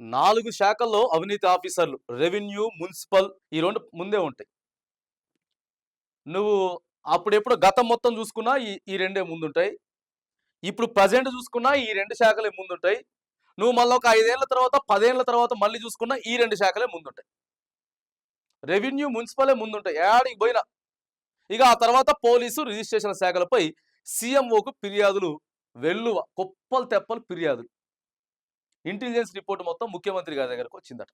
నాలుగు శాఖల్లో అవినీతి ఆఫీసర్లు రెవెన్యూ మున్సిపల్ ఈ రెండు ముందే ఉంటాయి. నువ్వు అప్పుడెప్పుడు గతం మొత్తం చూసుకున్నా ఈ ఈ రెండే ముందుంటాయి. ఇప్పుడు ప్రజెంట్ చూసుకున్నా ఈ రెండు శాఖలే ముందుంటాయి. నువ్వు మళ్ళీ ఒక ఐదేళ్ళ తర్వాత పదేళ్ళ తర్వాత మళ్ళీ చూసుకున్నా ఈ రెండు శాఖలే ముందుంటాయి. రెవెన్యూ మున్సిపలే ముందుంటాయి. ఏడికి పోయినా. ఇక ఆ తర్వాత పోలీసు రిజిస్ట్రేషన్ శాఖలపై సీఎంఓకు ఫిర్యాదులు వెల్లువ కుప్పలు తెప్పలు ఫిర్యాదులు. ఇంటెలిజెన్స్ రిపోర్ట్ మొత్తం ముఖ్యమంత్రి గారి దగ్గరకు వచ్చిందట.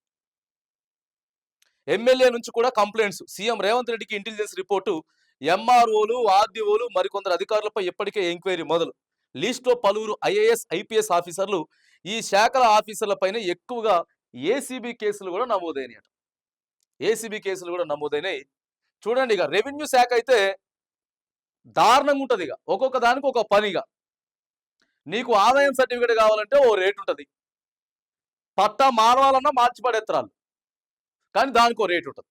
ఎమ్మెల్యే నుంచి కూడా కంప్లైంట్స్. సీఎం రేవంత్ రెడ్డికి ఇంటెలిజెన్స్ రిపోర్టు. ఎంఆర్ఓలు ఆర్డీఓలు మరికొందరు అధికారులపై ఇప్పటికే ఎంక్వైరీ మొదలు. లిస్టులో పలువురు ఐఏఎస్ ఐపీఎస్ ఆఫీసర్లు. ఈ శాఖల ఆఫీసర్లపైన ఎక్కువగా ఏసీబీ కేసులు కూడా నమోదైనాయట. ఏసీబీ కేసులు కూడా నమోదైనాయి. చూడండి ఇక రెవెన్యూ శాఖ అయితే దారుణంగా ఉంటుంది ఇక. ఒక్కొక్క దానికి ఒక పనిగా. నీకు ఆదాయం సర్టిఫికేట్ కావాలంటే ఓ రేట్ ఉంటుంది. పట్టా మారవాలన్నా మార్చిపడేత్తరాలు కానీ దానికో రేటు ఉంటుంది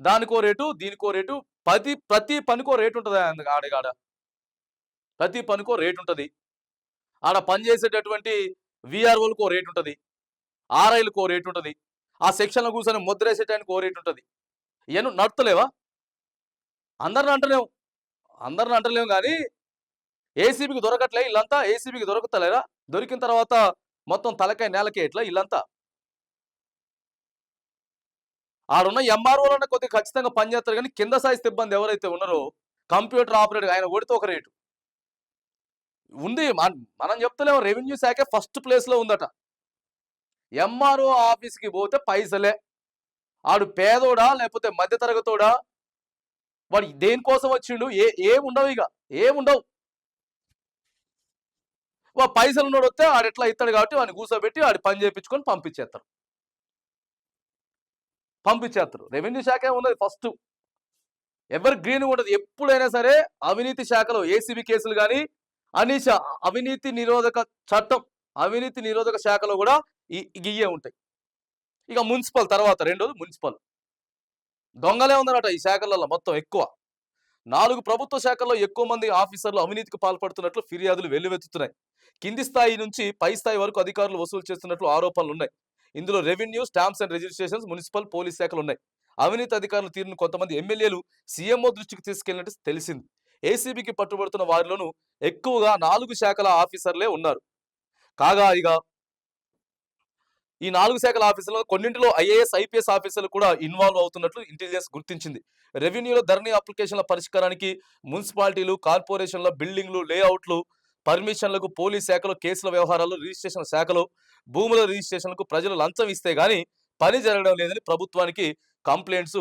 దానికో రేటు దీనికో రేటు ప్రతి ప్రతి పనికో రేటు ఉంటుంది ఆడగాడ ప్రతి పనికో రేటు ఉంటుంది ఆడ పనిచేసేటటువంటి విఆర్ఓలకు రేటు ఉంటుంది ఆర్ఐలకు ఓ రేటు ఉంటుంది ఆ సెక్షన్లో కూర్చొని ముద్రేసేటానికి ఓ రేటు ఉంటుంది ఇవన్నీ నడుతలేవా అందరిని అంటలేము అందరిని అంటలేము కానీ ఏసీబీకి దొరకట్లే వీళ్ళంతా ఏసీబీకి దొరకతలేరా? దొరికిన తర్వాత మొత్తం తలకాయ నేలకే ఇట్లా ఇల్లంతా? ఆడున్న ఎంఆర్ఓలన్న కొద్దిగా ఖచ్చితంగా పనిచేస్తారు కానీ కింద స్థాయి సిబ్బంది ఎవరైతే ఉన్నారో కంప్యూటర్ ఆపరేటర్ ఆయన కొడితే ఒక రేటు. ఉంది మనం చెప్తలేము రెవెన్యూ శాఖ ఫస్ట్ ప్లేస్లో ఉందట. ఎంఆర్ఓ ఆఫీస్కి పోతే పైసలే. ఆడు పేదోడా లేకపోతే మధ్యతరగతోడా? వాడు దేనికోసం వచ్చిండు? ఏ ఏముండవు ఇక ఏముండవు. వా పైసలు ఉన్నోడు వస్తే ఆడు ఎట్లా ఇస్తాడు కాబట్టి వాడిని కూర్చోబెట్టి వాడి పని చేయించుకొని పంపించేస్తారు పంపించేస్తారు రెవెన్యూ శాఖ ఉన్నది ఫస్ట్ ఎవరి గ్రీన్ ఉండదు ఎప్పుడైనా సరే అవినీతి శాఖలో ఏసీబీ కేసులు కానీ అనీష అవినీతి నిరోధక చట్టం అవినీతి నిరోధక శాఖలో కూడా ఈ ఇయ్యే ఉంటాయి. ఇక మున్సిపల్ తర్వాత రెండోది మున్సిపల్. దొంగలే ఉందన్నట ఈ శాఖలలో మొత్తం ఎక్కువ. నాలుగు ప్రభుత్వ శాఖల్లో ఎక్కువ మంది ఆఫీసర్లు అవినీతికి పాల్పడుతున్నట్లు ఫిర్యాదులు వెల్లువెత్తుతున్నాయి. కింది స్థాయి నుంచి పై స్థాయి వరకు అధికారులు వసూలు చేస్తున్నట్లు ఆరోపణలు ఉన్నాయి ఇందులో revenue stamps and registrations municipal police శాఖలు ఉన్నాయి అవినీతి అధికారులు తీరును కొంతమంది ఎమ్మెల్యేలు సీఎంఓ దృష్టికి తీసుకెళ్ళినట్టు తెలిసింది. ఏసీబీకి పట్టుబడుతున్న వారిలోనూ ఎక్కువగా నాలుగు శాఖల ఆఫీసర్లే ఉన్నారు. కాగా ఇక ఈ నాలుగు శాఖల ఆఫీసులో కొన్నింటిలో ఐఏఎస్ ఐపీఎస్ ఆఫీసులు కూడా ఇన్వాల్వ్ అవుతున్నట్లు ఇంటెలిజెన్స్ గుర్తించింది. రెవెన్యూలో ధరణి అప్లికేషన్ల పరిష్కారానికి మున్సిపాలిటీలు కార్పొరేషన్ల బిల్డింగ్లు లేఅవుట్లు పర్మిషన్లకు పోలీస్ శాఖలో కేసుల వ్యవహారాలు రిజిస్ట్రేషన్ శాఖలో భూముల రిజిస్ట్రేషన్లకు ప్రజలు లంచం ఇస్తే గానీ పని జరగడం లేదని ప్రభుత్వానికి కంప్లైంట్స్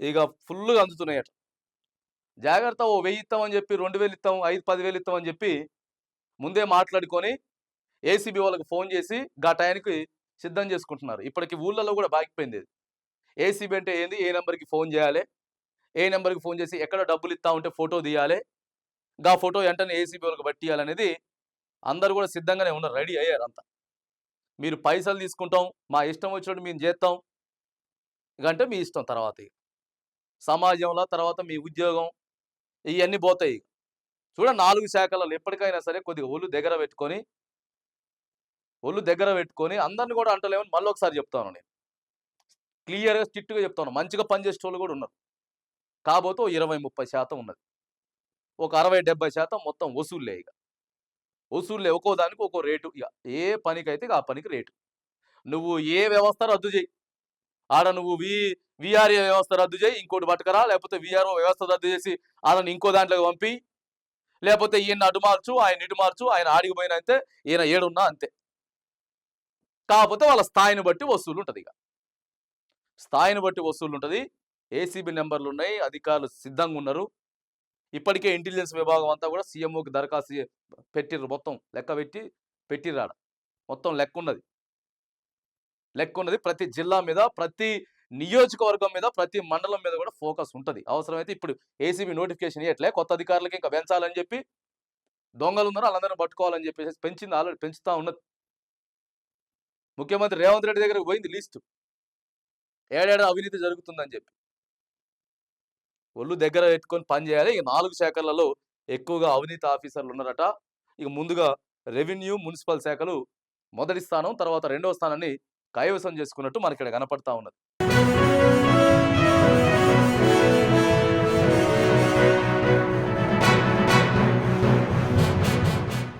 ఇక ఫుల్గా అందుతున్నాయట. జాగ్రత్త ఓ వెయ్యి ఇస్తామని చెప్పి రెండు వేలు ఇస్తాం ఐదు పదివేలు ఇస్తామని చెప్పి ముందే మాట్లాడుకొని ఏసీబీ వాళ్ళకి ఫోన్ చేసి గా టైంకి సిద్ధం చేసుకుంటున్నారు. ఇప్పటికి ఊళ్ళలో కూడా బాగిపోయింది ఏసీబీ అంటే ఏంది? ఏ నెంబర్కి ఫోన్ చేయాలి? ఏ నెంబర్కి ఫోన్ చేసి ఎక్కడ డబ్బులు ఇస్తా ఉంటే ఫోటో తీయాలి గా ఫోటో వెంటనే ఏసీబీ వాళ్ళకి పట్టియాలనేది అందరు కూడా సిద్ధంగానే ఉన్నారు. రెడీ అయ్యారు అంతా. మీరు పైసలు తీసుకుంటాం మా ఇష్టం వచ్చినట్టు మేము చేస్తాం. ఇకంటే మీ ఇష్టం తర్వాత సమాజంలో తర్వాత మీ ఉద్యోగం ఇవన్నీ పోతాయి చూడ నాలుగు శాఖలలో ఎప్పటికైనా సరే కొద్దిగా ఒళ్ళు దగ్గర పెట్టుకొని ఒళ్ళు దగ్గర పెట్టుకొని అందరిని కూడా అంటలేమని మళ్ళీ ఒకసారి చెప్తాను నేను. క్లియర్గా స్ట్రిక్ట్గా చెప్తాను. మంచిగా పనిచేసే వాళ్ళు కూడా ఉన్నారు. కాబోతే ఇరవై ముప్పై శాతం ఉన్నది. ఒక అరవై డెబ్బై శాతం మొత్తం వసూళ్ళే ఇక వసూళ్ళే ఒక్కో దానికి ఒక్కో రేటు. ఇక ఏ పనికైతే ఆ పనికి రేటు. నువ్వు ఏ వ్యవస్థ రద్దు చేయి. ఆడ నువ్వు వి విఆర్ఏ వ్యవస్థ రద్దు చేయి ఇంకోటి పట్టుకరా లేకపోతే విఆర్ఓ వ్యవస్థ రద్దు చేసి ఆడని ఇంకో దాంట్లోకి పంపి లేకపోతే ఈయన అటు మార్చు ఆయన ఇటు మార్చు ఆయన ఆడికి పోయిన అంతే ఈయన ఏడున్నా అంతే. కాకపోతే వాళ్ళ స్థాయిని బట్టి వసూలు ఉంటుంది ఇక. స్థాయిని బట్టి వసూలు ఉంటుంది. ఏసీబీ నెంబర్లు ఉన్నాయి అధికారులు సిద్ధంగా ఉన్నారు. ఇప్పటికే ఇంటెలిజెన్స్ విభాగం అంతా కూడా సీఎంఓకి దరఖాస్తు పెట్టిర్రు మొత్తం లెక్క పెట్టి పెట్టిర్రాడ మొత్తం లెక్క ఉన్నది. లెక్క ఉన్నది ప్రతి జిల్లా మీద ప్రతి నియోజకవర్గం మీద ప్రతి మండలం మీద కూడా ఫోకస్ ఉంటుంది. అవసరమైతే ఇప్పుడు ఏసీబీ నోటిఫికేషన్ ఇవ్వట్లే కొత్త అధికారులకి ఇంకా పెంచాలని చెప్పి దొంగలు ఉన్నారు వాళ్ళందరినీ పట్టుకోవాలని చెప్పేసి పెంచింది ఆల్రెడీ పెంచుతూ ఉన్నది. ముఖ్యమంత్రి రేవంత్ రెడ్డి దగ్గరకు పోయింది లిస్టు. ఏడాడు అవినీతి జరుగుతుందని చెప్పి. ఒళ్ళు దగ్గర పెట్టుకొని పని చేయాలి. ఇక నాలుగు శాఖలలో ఎక్కువగా అవినీతి ఆఫీసర్లు ఉన్నారట. ఇక ముందుగా రెవెన్యూ మున్సిపల్ శాఖలు మొదటి స్థానం తర్వాత రెండవ స్థానాన్ని కైవసం చేసుకున్నట్టు మనకి ఇక్కడ కనపడతా ఉన్నది.